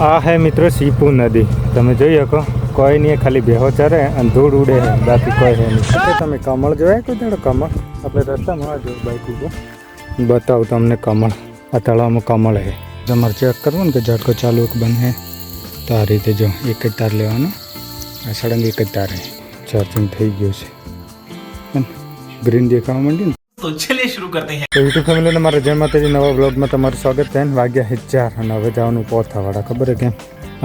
આ હે મિત્રો સીપુ નદી. તમે જોઈ શકો, કોઈ નહીં, ખાલી બેહો ચરે અને ધૂળ ઉડે છે બાકી કોઈ હે નહીં. તમે કમળ જોયા કોઈ દાડો કમળ? આપણે રસ્તામાં આ બાઈક ઉપર બતાવું તમને કમળ. આ તળાવમાં કમળ હે. તમારે ચેક કરવું ને કે ઝટકો ચાલુ કે બંધ હે? તો આ રીતે જો, એક જ તાર લેવાનો. આ સળંગ એક જ તાર હે. ચાર્જિંગ થઈ ગયું છે. ગ્રીન દેખાવા માંડ્યું તો ચલે શરૂ કરતે હૈ તો યુટ્યુબ ફેમિલીને મારા જય માતાજી નવા બ્લોગમાં તમારું સ્વાગત છે. વાગ્યા હે ચાર અને હવે જવાનું પોથા વાળા ખબર કેમ?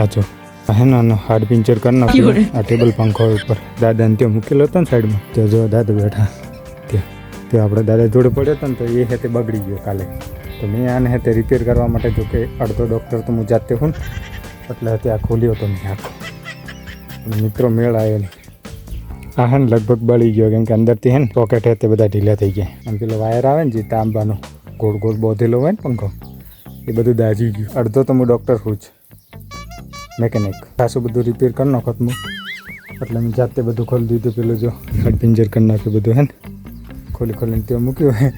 આ જો હે ને હાડ પિંચર કરી આ ટેબલ પંખો ઉપર. દાદાને ત્યાં મૂકેલો હતો ને સાઈડમાં તો જો દાદા બેઠા. ત્યાં તે આપણે દાદા જોડે પડ્યો હતો ને તો એ હેતે બગડી ગયો કાલે. તો મેં આને હેતે રિપેર કરવા માટે જો કે અડધો ડૉક્ટર તો હું જાતે હું ને એટલે ત્યાં ખોલ્યો હતો મેં આખો. મિત્રો મેળ આવ્યો આ હે લગભગ બળી ગયો કેમ કે અંદરથી હે ને પોકેટ હે તે બધા ઢીલા થઈ ગયા. અને પેલો વાયર આવે ને જે તાંબાનો, ગોળ ગોળ બોધેલો હોય ને પંખો, એ બધું દાજી ગયું. અડધો તો હું ડૉક્ટર છું જ. મેકેનિક ખાસું બધું રિપેર કરી નાખત હું એટલે મેં જાતે બધું ખોલી દીધું, પેલું જો પિંજર કરી નાખ્યું બધું હે ને. ખોલી ખોલીને ત્યાં મૂક્યું હે.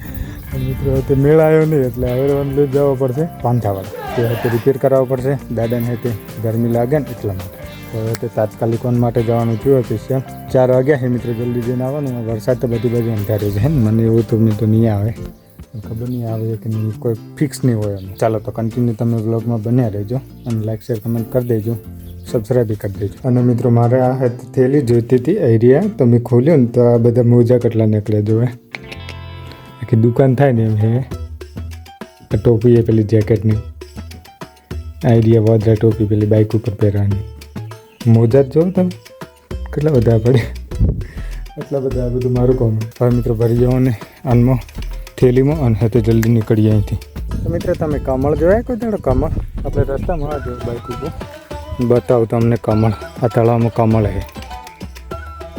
મિત્રો તે મેળ આવ્યો નહીં, એટલે હવે લઈ જવો પડશે. પાંથાવાળા. તે રિપેર કરાવવો પડશે. દાદાને તે ગરમી લાગે ને એટલા માટે. હવે તે તાત્કાલિક માટે જવાનું થયું ઓફિસિયલ ચાર વાગ્યા છે મિત્રો, જલ્દી જઈને આવવાનું. વરસાદ તો બધી બાજુ અંધાર્યો છે મને એવું તો મેં તો નહીં આવે. ખબર નહીં આવે કે નહીં, કોઈ ફિક્સ નહીં હોય એમ. ચાલો તો કન્ટિન્યુ તમે બ્લોગમાં બન્યા રહેજો અને લાઈક શેર કમેન્ટ કરી દેજો. સબસ્ક્રાઈબ કરી દેજો. અને મિત્રો, મારે આ થેલી જોઈતી હતી, એરિયા, તો મેં ખોલ્યો ને તો આ બધા મોજા કેટલા નીકળ્યા જોવે આખી દુકાન થાય ને એમ, હે. ટોપી એ પેલી જેકેટની આઈડિયા વધરા ટોપી પેલી બાઇક ઉપર પહેરવાની. મોજા જ જોવો તમે? કેટલા બધા પડે એટલા બધા બધું મારું કહું હવે મિત્રો ભરી જાઓ ને આનમાં થેલીમાં અને તો જલ્દી નીકળીએ અહીંથી. તો મિત્રો તમે કમળ જોયા કોઈ દાડો કમળ? આપણે રસ્તામાં જો બાઇક ઉપર બતાવું તમને કમળ. આ તળાવમાં કમળ હે.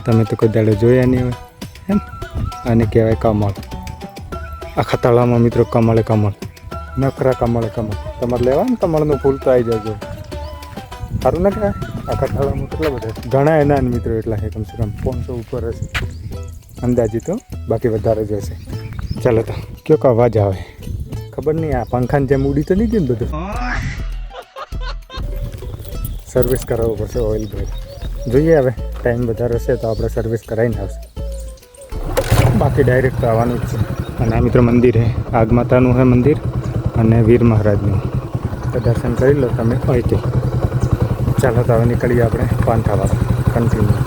તમે તો કોઈ દાડો જોયા નહીં હોય. એમ? આને કહેવાય કમળ. આખા તળાવમાં મિત્રો કમળે કમળ. નકરા કમળે કમળ. તમારે લેવા ને કમળનું ફૂલ તો આવી જજો. સારું ના કહેવાય આખા તળાવમાં કેટલા બધા ઘણા એના મિત્રો એટલા છે કમસે કમ પાંચસો ઉપર હશે અંદાજી તો બાકી વધારે જ હશે. ચાલો તો, કયો કો અવાજ આવે? ખબર નહીં, આ પંખાને જેમ ઉડી તો નહીં ગયું ને બધું? સર્વિસ કરાવવું પડશે ઓઇલ બ્રેક જોઈએ હવે ટાઈમ વધારે હશે તો આપણે સર્વિસ કરાવીને આવશે. બાકી ડાયરેક્ટ તો આવવાનું જ છે. અને આ મિત્રો મંદિર છે આગ માતાનું છે મંદિર અને વીર મહારાજનું. દર્શન કરી લો તમે, અહીંથી. ચાલો તો હવે નીકળીએ આપણે પાંથાવાળા કન્ટિન્યુ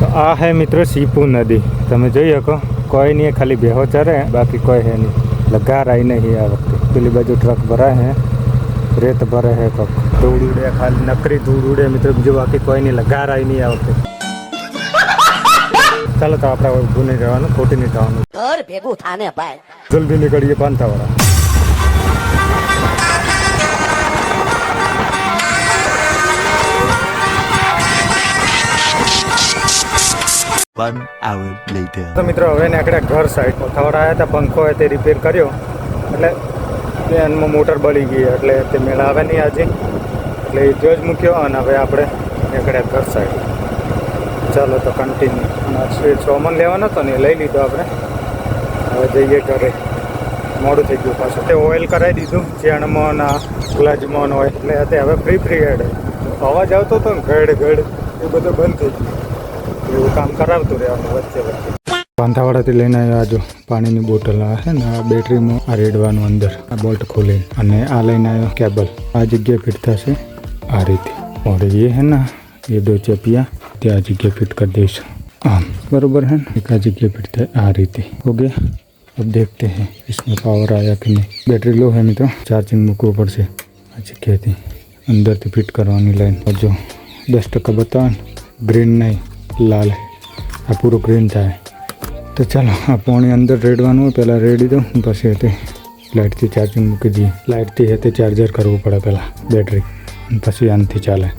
તો આ હે મિત્રો સીપુ નદી. તમે જોઈ શકો કોઈ નહીં ખાલી બેહો ચરે બાકી કોઈ હે નહીં. લગાર આવી નહીં આ વખતે. પેલી બાજુ ટ્રક ભરાય હે રેત ભરે હે કોક ધૂળ ઉડે ખાલી નકરી ધૂળ ઉડે મિત્રો. બીજું બાકી કોઈ નહીં લગાર આવી નહીં આ વખતે. ચાલો તો આપણે ઊભું નહીં રહેવાનું ખોટી નહીં થવાનું. ઘર ભેગું થાને ભાઈ. જલ્દી નીકળીએ પાંથાવાળા તો મિત્રો, હવે નીકળ્યા ઘર સાઈડ થવડા આવ્યા હતા પંખો એ તે રિપેર કર્યો. એટલે એમાં મોટર બળી ગઈ, એટલે તે મેળ આવે નહીં આજે. એટલે એ જો જ મૂક્યો, અને હવે આપણે નીકળ્યા ઘર સાઈડ ચાલો તો કન્ટિન્યુ સોમન લેવાનો હતો ને લઈ લીધો આપણે. હવે જઈએ ઘરે. મોડું થઈ ગયું પાછું. તે ઓઇલ કરાવી દીધું, ચેણમાં આ ગ્લજમાં હોય. એટલે તે હવે ફ્રી ફ્રી હેડ અવાજ આવતો હતો ને ઘડ ઘડ એ બધું બંધ થઈ ગયું. એવું કામ કરાવતું રહેવાનું વચ્ચે વચ્ચે પાંથાવાડાથી લઈને આવ્યો આજો પાણીની બોટલ આ છે ને આ બેટરીમાં આ રેડવાનું અંદર આ બોલ્ટ ખોલી અને આ લઈને આવ્યો કેબલ આ જગ્યાએ ફિટ થશે આ રીતે और ये है ना ये दो चपिया તે આ જગ્યાએ ફિટ કરી દઈશું આમ બરોબર है ना एक आ जगह फिट થાય આ રીતે हो गया अब देखते हैं इसमें पावर आया कि नहीं बैटरी लो है મિત્રો ચાર્જિંગ મૂકવું પડશે આ જગ્યાએથી અંદરથી ફિટ કરવાની લાઈન જો દસ ટકા બતાવે ને ગ્રીન નહીં લાલ. આ પૂરું ગ્રીન થાય. તો ચાલો, આ પાણી અંદર રેડવાનું હોય, પહેલાં રેડી દઉં, પછી તે લાઇટથી ચાર્જિંગ મૂકી દઈએ. લાઇટથી તે ચાર્જર કરવું પડે પહેલાં બેટરી પછી આનથી ચાલે.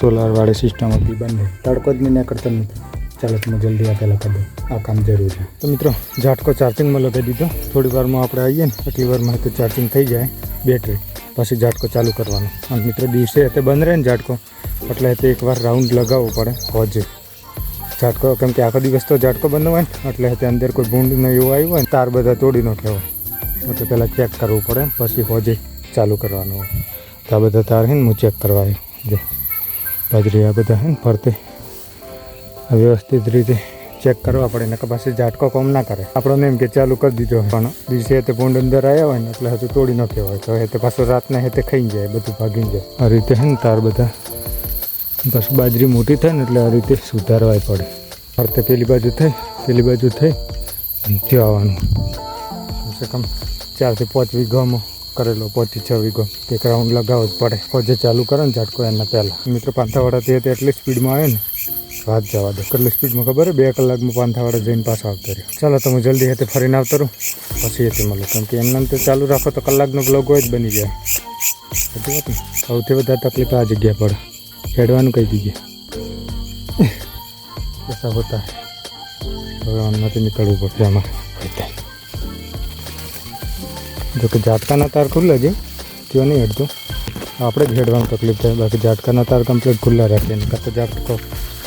સોલારવાળી સિસ્ટમ હતી બંને તડકો જ નહીં નીકળતો નથી ચાલો, તમે જલ્દી આ પહેલાં કરી દો. આ કામ જરૂર છે. તો મિત્રો, ઝાટકો ચાર્જિંગમાં લગાવી દીધો. થોડી વારમાં આપણે આવીએ ને, એટલી વારમાં તો ચાર્જિંગ થઈ જાય બેટરી પછી ઝાટકો ચાલુ કરવાનો. અને મિત્રો, દિવસે તે બંધ રહે ને ઝાટકો, એટલે તે એકવાર રાઉન્ડ લગાવવો પડે, હોજે. ઝાટકો, કેમ કે આખો દિવસ તો ઝાટકો બંધ હોય ને, એટલે તે અંદર કોઈ ભૂંડ ને એવું આવ્યું હોય ને, તાર બધા તોડી નાખ્યા હોય એટલે પહેલાં ચેક કરવું પડે પછી હોજે ચાલુ કરવાનું હોય. તો આ બધા તાર છે ને, હું ચેક કરવા આવ્યો જો, બાજરી આ બધા છે ને, ફરતે. વ્યવસ્થિત રીતે ચેક કરવા પડે ને પાછી ઝાટકો કોમ ના કરે. આપણને એમ કે ચાલુ કરી દીધો હોય. પણ દિવસે તે ભૂંડ અંદર આવ્યા હોય ને, એટલે હજુ તોડી ન કહેવાય તો એ પાછું રાતના હેતે ખાઈ જાય, બધું ભાગી જાય. આ રીતે છે ને તાર બધા બસ બાજરી મોટી થાય ને એટલે આ રીતે સુધારવાય પડે. ફરતે પેલી બાજુ થઈ, પેલી બાજુ થઈ અને ત્યાં આવવાનું. કમસે કમ? ચારથી પાંચ વીઘામાં કરેલો, પોચી છ વીઘો. એક રાઉન્ડ લગાવવો જ પડે. ફોજે ચાલુ કરે ને ઝાટકો એના પહેલાં. મિત્રો, પાંથાવાડા તે એટલી સ્પીડમાં આવે ને, વાત જવા દે. કેટલી સ્પીડમાં ખબર? બે કલાકમાં પાંથાવાડા જઈને પાછો આવતો રહ્યો. ચાલો તો હું જલ્દી હતી ફરીને આવતો રહું. પછી એથી મળું. કેમ કે એમને તો ચાલુ રાખો તો કલાકનો બ્લોગ હોય જ બની જાય. સૌથી વધારે તકલીફ આ જગ્યા પડે હેડવાનું કહી દીધે એસા હોતા. હવે નીકળવું પડશે આમાં. જોકે જાતકાના તાર ખુલ્લા છે. ત્યાં નહીં હેડતું. આપણે જ હેડવાનું તકલીફ થાય. બાકી ઝાટકાના તાર કમ્પ્લીટ ખુલ્લા રાખે ને. કાં તો ઝાટકો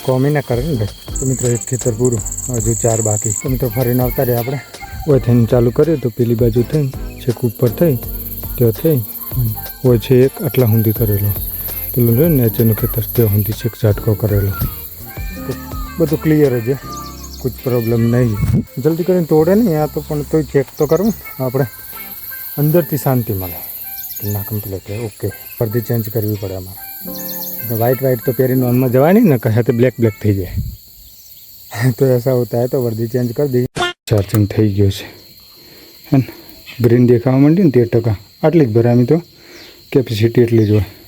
કોમી ના કરે ને ભાઈ. તો મિત્રો એક ખેતર પૂરું. હજુ ચાર બાકી. તો મિત્રો ફરીને આવતા રહે આપણે. ઓય થઈને ચાલુ કર્યું તો પેલી બાજુ થઈને, છેક ઉપર થઈ, ત્યાં થઈ. ઓય છે એક, આટલા સુધી કરેલો. પેલું રહ્યું નેચરનું ખેતર તે સુધી છેક ઝાટકો કરેલો. બધું ક્લિયર જ છે. કોઈ પ્રોબ્લેમ નહીં. જલ્દી કરીને તોડે નહીં આ તો પણ તોય ચેક તો કરવું આપણે અંદરથી શાંતિ મળે. ના કમ્પ્લીટ ઓકે ફરતી ચેન્જ કરવી પડે અમારે વ્હાઇટ વ્હાઇટ તો પહેરી નોનમાં જવાય નહીં ને કહે તો બ્લેક બ્લેક થઈ જાય. તો એસા હોતા તો વર્દી ચેન્જ કરી દઈએ. ચાર્જિંગ થઈ ગયો છે. હે ને? ગ્રીન દેખાવા માંડી ને તેર ટકા. આટલી જ ભરામી તો કેપેસિટી એટલી જ હોય.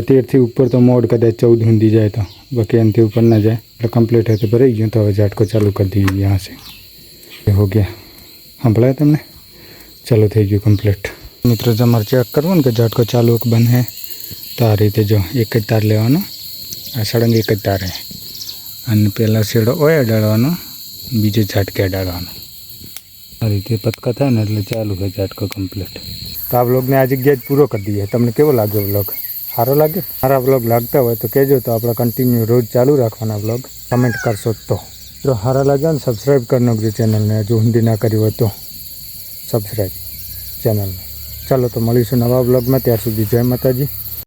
तेर थी ऊपर तो मोड कदाच चौदह हिंदी जाए तो बाकी एन थी ऊपर ना जाए। मतलब तो कंप्लीट है तो भरे गए तो हमें झटको चालू कर दीजिए यहाँ से। हो गया। हंपलाया तुमने? चलो थे गए कंप्लीट मित्रों, जो मैं चेक करवा कि झटको चालू बंद है तो आ रीते जो एक तार ले सड़ंग एक तार है। अन्न पेला सीड़ो ओया डालवा बीजे झटके डालवा आ रीते पत्का था ना चालू है झटको कंप्लीट तो आप लोग ने आज गेज पूरा कर दिए तमने केव लगे ब्लॉग સારો લાગે? મારા બ્લોગ લાગતા હોય તો કહેજો તો આપણે કન્ટિન્યુ રોજ ચાલુ રાખવાના બ્લોગ કમેન્ટ કરશો તો. જો સારા લાગ્યા ને સબસ્ક્રાઈબ કરી નાખજો ચેનલને હજુ ઊંડી ના કરી હોય તો સબસ્ક્રાઈબ ચેનલને ચાલો તો મળીશું નવા બ્લોગમાં ત્યાર સુધી જય માતાજી.